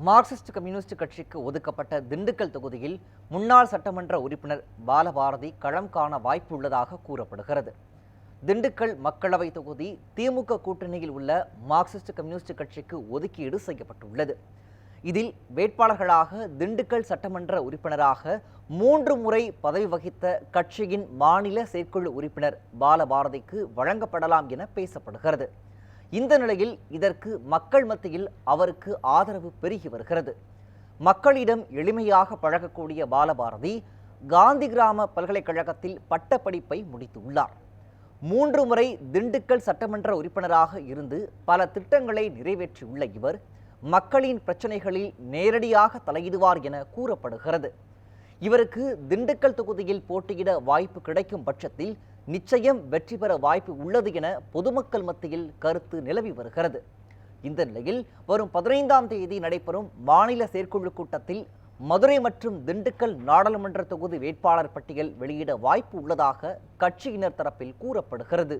Marxist communist கட்சிக்கு ஒதுக்கப்பட்ட திண்டுக்கல் தொகுதியில் முன்னாள் சட்டமன்ற உறுப்பினர் பாலபாரதி களம் காண வாய்ப்பு உள்ளதாக கூறப்படுகிறது. திண்டுக்கல் மக்களவை தொகுதி திமுக கூட்டணியில் உள்ள மார்க்சிஸ்ட் கம்யூனிஸ்ட் கட்சிக்கு ஒதுக்கீடு செய்யப்பட்டுள்ளது. இதில் வேட்பாளர்களாக திண்டுக்கல் சட்டமன்ற உறுப்பினராக மூன்று முறை பதவி வகித்த கட்சியின் மாநில செயற்குழு உறுப்பினர் பாலபாரதிக்கு வழங்கப்படலாம் என பேசப்படுகிறது. இந்த நிலையில் இதற்கு மக்கள் மத்தியில் அவருக்கு ஆதரவு பெருகி வருகிறது. மக்களிடம் எளிமையாக பழகக்கூடிய பாலபாரதி காந்தி கிராம பல்கலைக்கழகத்தில் பட்டப்படிப்பை முடித்துள்ளார். மூன்று முறை திண்டுக்கல் சட்டமன்ற உறுப்பினராக இருந்து பல திட்டங்களை நிறைவேற்றியுள்ள இவர் மக்களின் பிரச்சனைகளில் நேரடியாக தலையிடுவார் என கூறப்படுகிறது. இவருக்கு திண்டுக்கல் தொகுதியில் போட்டியிட வாய்ப்பு கிடைக்கும் பட்சத்தில் நிச்சயம் வெற்றி பெற வாய்ப்பு உள்ளது என பொதுமக்கள் மத்தியில் கருத்து நிலவி வருகிறது. இந்த நிலையில் வரும் பதினைந்தாம் தேதி நடைபெறும் மாநில செயற்குழு கூட்டத்தில் மதுரை மற்றும் திண்டுக்கல் நாடாளுமன்ற தொகுதி வேட்பாளர் பட்டியல் வெளியிட வாய்ப்பு உள்ளதாக கட்சியினர் தரப்பில் கூறப்படுகிறது.